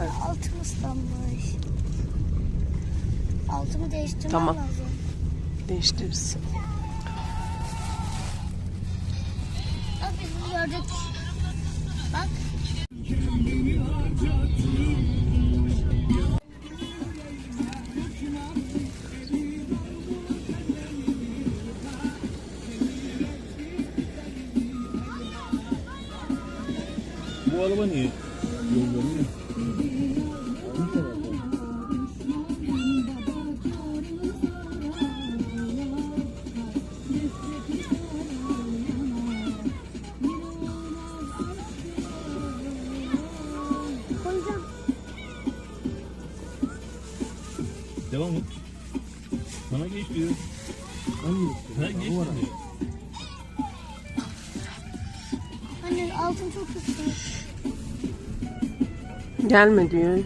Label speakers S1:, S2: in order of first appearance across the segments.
S1: Altım ıslanmış. Altımı değiştirmem
S2: Tamam.
S1: lazım.
S2: Değiştiririz.
S1: Bak biz gördük. Bak.
S3: Bu araba niye? Devam et. Sana geç diyor. Ha geç diyor.
S1: Anne altın çok ıslanmış.
S2: Gelme diyor.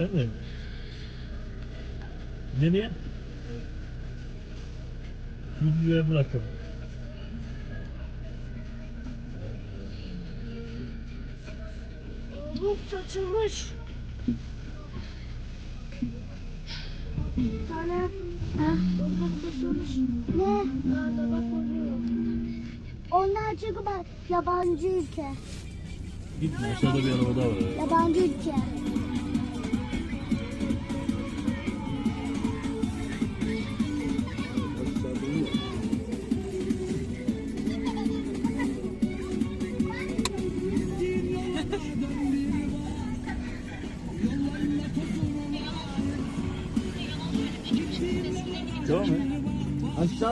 S3: Efendim? Nereye? Videoya bırakın.
S1: Bu saçılmış. Tane. Ha? Ne? Nerede bak oluyor. Onlar çünkü bak yabancı ülke.
S3: Git aşağıda bir araba daha var.
S1: Yabancı ülke.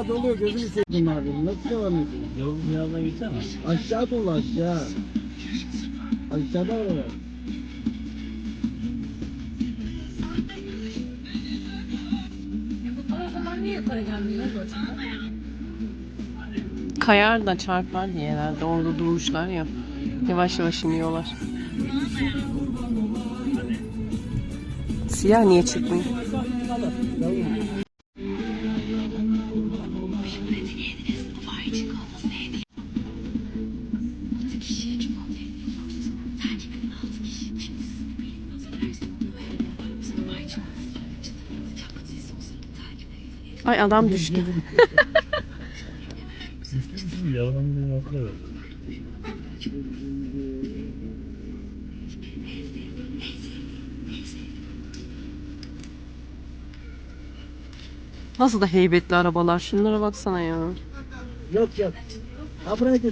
S4: Aşağı doluyor gözünü seveyim abi. Nasıl devam ediyor?
S3: Yolun yanına gitsene.
S4: Aşağı dolu aşağı. Aşağıda var.
S2: Kayar da çarpar diye herhalde. Orada durmuşlar ya. Yavaş yavaş iniyorlar. Siyah niye çıkmıyor? Ay adam düştü.
S3: Yalanın bir
S2: Nasıl da heybetli arabalar. Şunlara baksana ya.
S4: Yok yok. Ha buraya da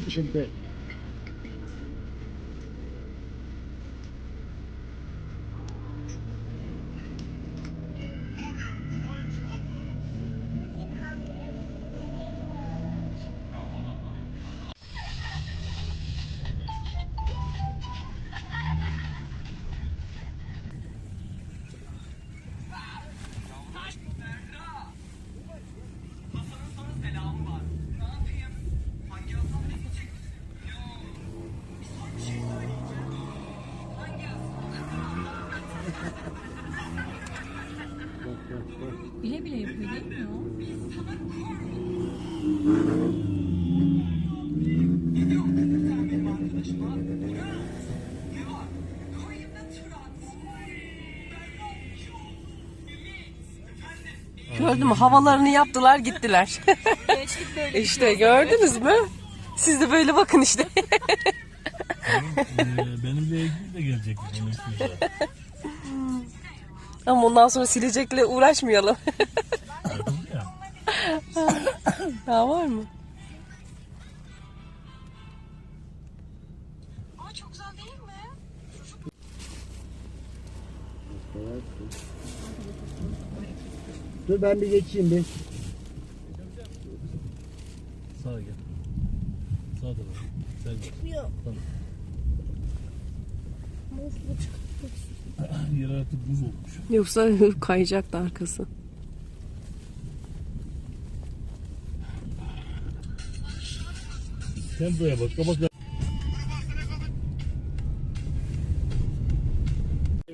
S2: Gördün mü? Havalarını yaptılar gittiler.
S5: Gençlik böyle
S2: işte gördünüz mü? Siz de böyle bakın işte.
S3: Ee, benimle ilgili de gelecek benim üstümüze.
S2: Ama ondan sonra silecekle uğraşmayalım.
S3: Ya.
S2: Daha var mı?
S4: Dur ben bir geçeyim bir.
S3: Sağa gel. Sağa da bak. Sen gel.
S1: Çıkmıyor.
S3: Tamam.
S1: Of bu çıkıyor.
S3: Yer artık buz olmuş.
S2: Yoksa kayacaktı arkası.
S3: Tempoya bak. Kapat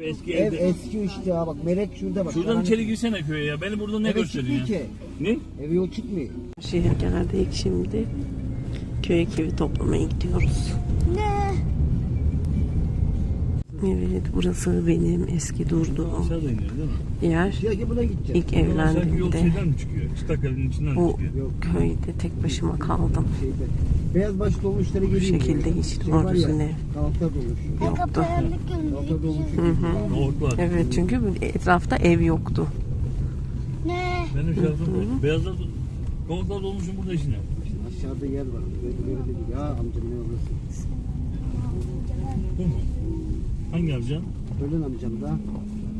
S3: eski
S4: Ev
S3: evde.
S4: eski işte ha bak melek şurada bak.
S3: Şuradan
S4: Karanlık-
S3: içeri girsene köye ya. Beni burada ne
S4: Eve
S3: gösteriyor
S4: çıkmıyor
S3: ya?
S4: ki.
S3: Ne?
S4: Evi o çıkmıyor.
S2: Şehir geldik şimdi. Köye kivi toplamaya gidiyoruz.
S1: Ne?
S2: Evet burası benim eski durduğum
S3: Aşağıda iniyor değil mi?
S2: yer. İlk evlendiğimde bu köyde tek başıma kaldım.
S4: Şeyde. Beyaz başlı dolmuşlara geliyor.
S2: şekilde hiç
S4: Şey dolmuş.
S1: Arka
S2: Yoktu.
S3: Nohut var.
S2: Evet çünkü etrafta ev yoktu.
S1: Ne?
S3: Benim şarkım var. Beyazlar dolmuşum burada içine.
S4: Aşağıda yer var. Böyle dedi. Ya amcam ne orası?
S3: Bu mu? Hangi amcan?
S4: Ölen amcam da.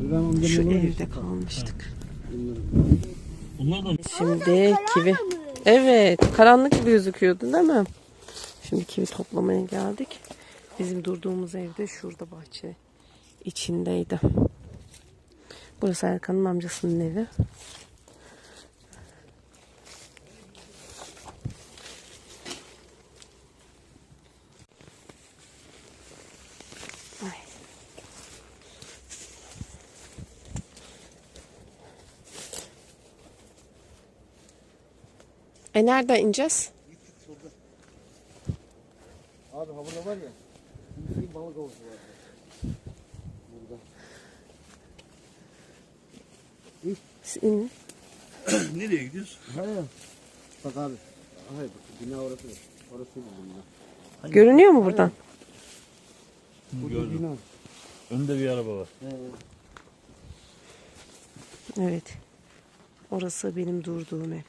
S4: Ölen amcam
S2: Şu evde kalmıştık.
S3: Onlar da
S2: Şimdi kivi. Evet, karanlık gibi gözüküyordu değil mi? Şimdi kivi toplamaya geldik. Bizim durduğumuz evde şurada bahçe içindeydi. Burası Erkan'ın amcasının evi. E nereden ineceğiz?
S4: Abi havada var ya. Bir balık havuzu var. Burada.
S2: Siz in.
S3: nereye gidiyoruz?
S4: Ha ya. Bak abi. Hayır bak bina orası. Orası değil bina.
S2: Görünüyor mu buradan?
S4: Burada
S3: Gördüm.
S4: bina.
S3: Önde bir araba var.
S4: He.
S2: Evet. Orası benim durduğum ev.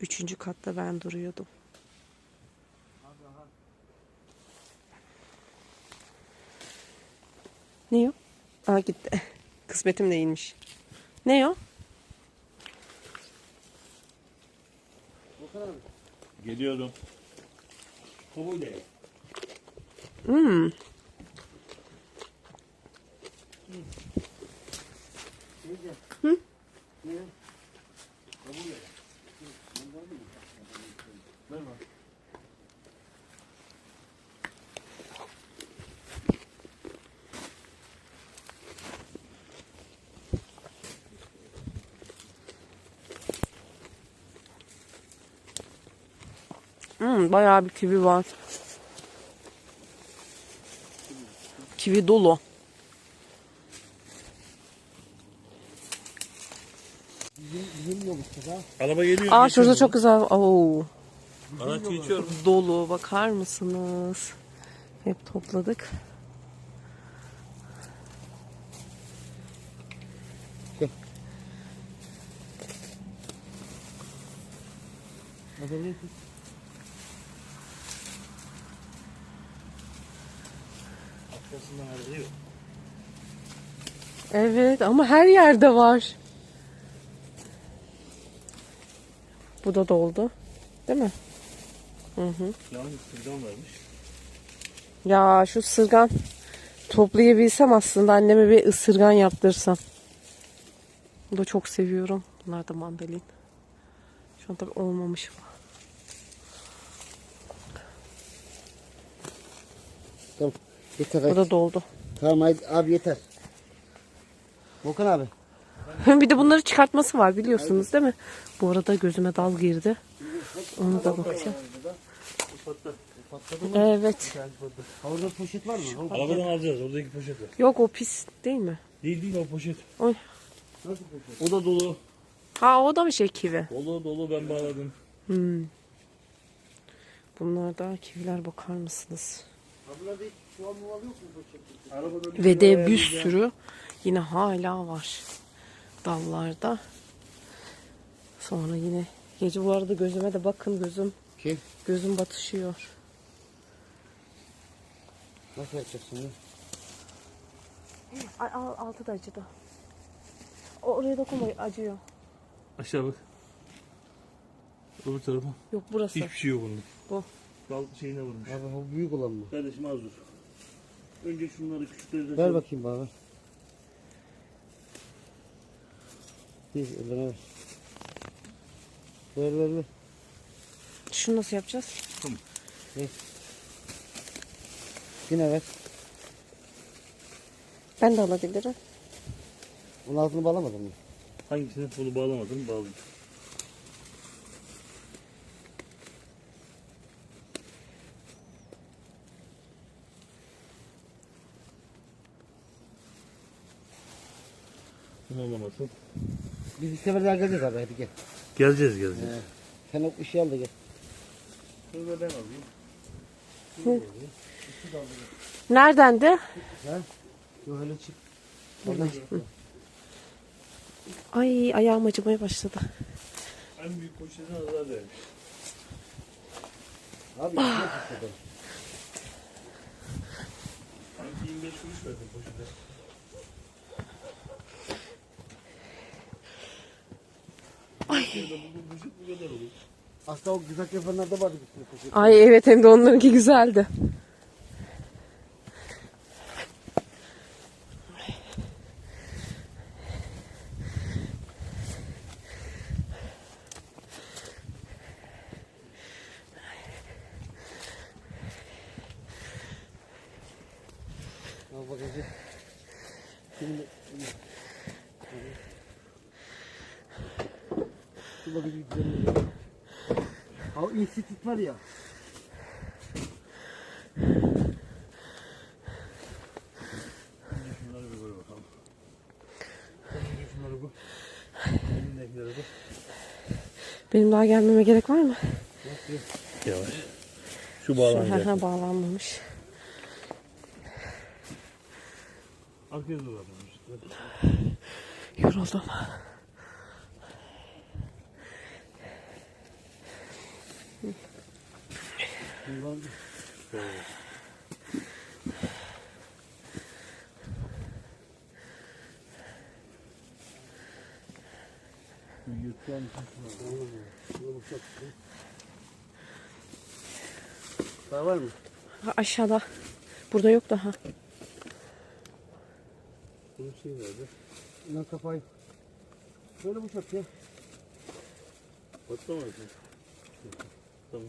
S2: Üçüncü katta ben duruyordum. Ne o? Aa gitti. Kısmetim değilmiş. Ne o?
S3: Geliyorum. Kovuyla.
S2: Hmm. Hmm, bayağı bir kivi var. Kivi dolu.
S4: Bizim yol işte ha.
S3: Araba geliyor.
S2: Aa şurada
S3: bunu.
S2: çok güzel. Oo,
S3: Araç geçiyor.
S2: dolu. Bakar mısınız? Hep topladık.
S3: Yok.
S2: Evet ama her yerde var. Bu da doldu. Değil mi? Hı hı.
S3: Yalnız sırgan varmış.
S2: Ya şu ısırgan toplayabilsem aslında anneme bir ısırgan yaptırsam. Bunu da çok seviyorum. Bunlar da mandalin. Şu an tabii olmamış.
S4: Tamam. Yeter
S2: Bu da doldu.
S4: Tamam abi yeter. Volkan abi.
S2: bir de bunları çıkartması var biliyorsunuz değil mi? Bu arada gözüme dal girdi. Onu da bakacağım. Evet.
S4: Orada poşet var mı?
S3: Arabadan alacağız. Oradaki poşet var.
S2: Yok o pis değil mi?
S3: Değil değil o poşet.
S4: Nasıl poşet?
S3: O da dolu.
S2: Ha o da mı şey kivi?
S3: Dolu dolu ben bağladım.
S2: Hmm. Bunlar da kiviler bakar mısınız?
S4: Abla değil. Şu an muval yok mu poşet?
S3: Arabadan
S2: Ve de bir sürü yine hala var dallarda. Sonra yine gece bu arada gözüme de bakın gözüm
S4: Kim?
S2: gözüm batışıyor.
S4: Nasıl yapacaksın?
S2: Ay, al, altı da acıdı. Oraya dokunma acıyor.
S3: Aşağı bak. Öbür tarafa.
S2: Yok burası.
S3: Hiçbir şey yok onun.
S2: Bu.
S3: Dal şeyine vurmuş.
S4: Abi bu büyük olan mı?
S3: Kardeşim az dur. Önce şunları küçükleri de
S4: Ver bakayım bana. Bir eline ver. Ver ver ver.
S2: Şunu nasıl yapacağız?
S4: Yine ver.
S2: Ben de alabilirim.
S4: Bunun altını bağlamadın mı?
S3: Hangisini? Bunu bağlamadım. Bağladım. Bunu anlamasın.
S4: Biz sefer daha geleceğiz abi hadi gel.
S3: Geleceğiz geleceğiz.
S4: Ee, sen o ışığı al da gel.
S3: Şunu da ben alayım.
S2: Nereden de?
S4: Ha? Yok öyle çık.
S2: Ay ayağım acımaya başladı.
S3: En büyük poşetine azar vermiş.
S4: Abi içine fısıldadı.
S3: Sanki 25 kuruş verdim poşete. Ay. Bu poşet bu kadar olur.
S4: Aslında o güzel yapanlarda vardı bir sürü poşet.
S2: Ay evet hem de onlarınki güzeldi.
S4: Al bagajı. Şimdi Şu bagajı güzel Ha o institut var ya.
S3: Şunları bir koy bakalım. Şunları koy. Elindekileri koy.
S2: Benim daha gelmeme gerek var mı?
S3: Yavaş. Şu
S2: Şu,
S3: bağlanacak.
S2: ha, bağlanmamış.
S3: Arkaya doğru atılmış.
S2: Yoruldum.
S3: Yırtkan
S4: Daha var mı?
S2: Ha, aşağıda. Burada yok daha.
S3: Bunun şey nerede?
S4: Bundan kafayı. Şöyle bu çok ya.
S3: Patlamasın. Tamam.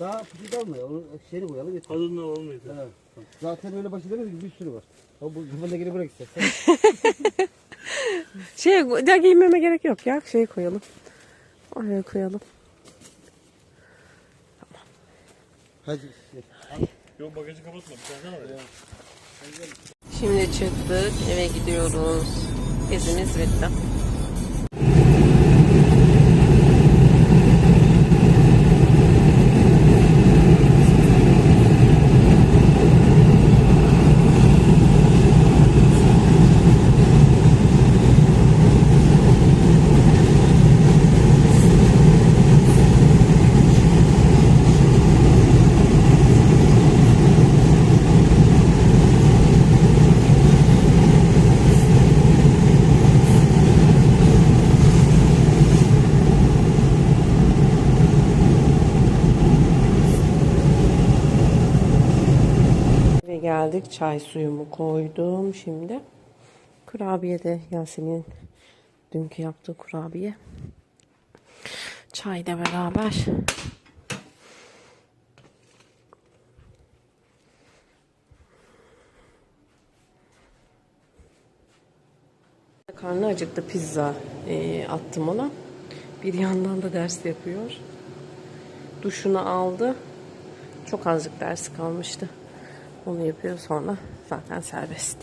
S4: Daha pişi almıyor. Onu şeyini koyalım yeter.
S3: Olmaydı.
S4: Evet. Zaten öyle başı demedi ki bir sürü var. Ha bu kafanda geri bırak istersen.
S2: Şey, ya giymeme gerek yok ya. Şey koyalım. Oraya koyalım.
S4: Hadi.
S3: Yok bagajı kapatma. Bir tane daha var ya.
S2: Şimdi çıktık. Eve gidiyoruz. Gezimiz bitti. Eve geldik. Çay suyumu koydum şimdi. Kurabiye de Yasemin dünkü yaptığı kurabiye. Çay da beraber. Karnı acıktı pizza e, attım ona. Bir yandan da ders yapıyor. Duşunu aldı. Çok azıcık dersi kalmıştı. Onu yapıyor sonra zaten serbest.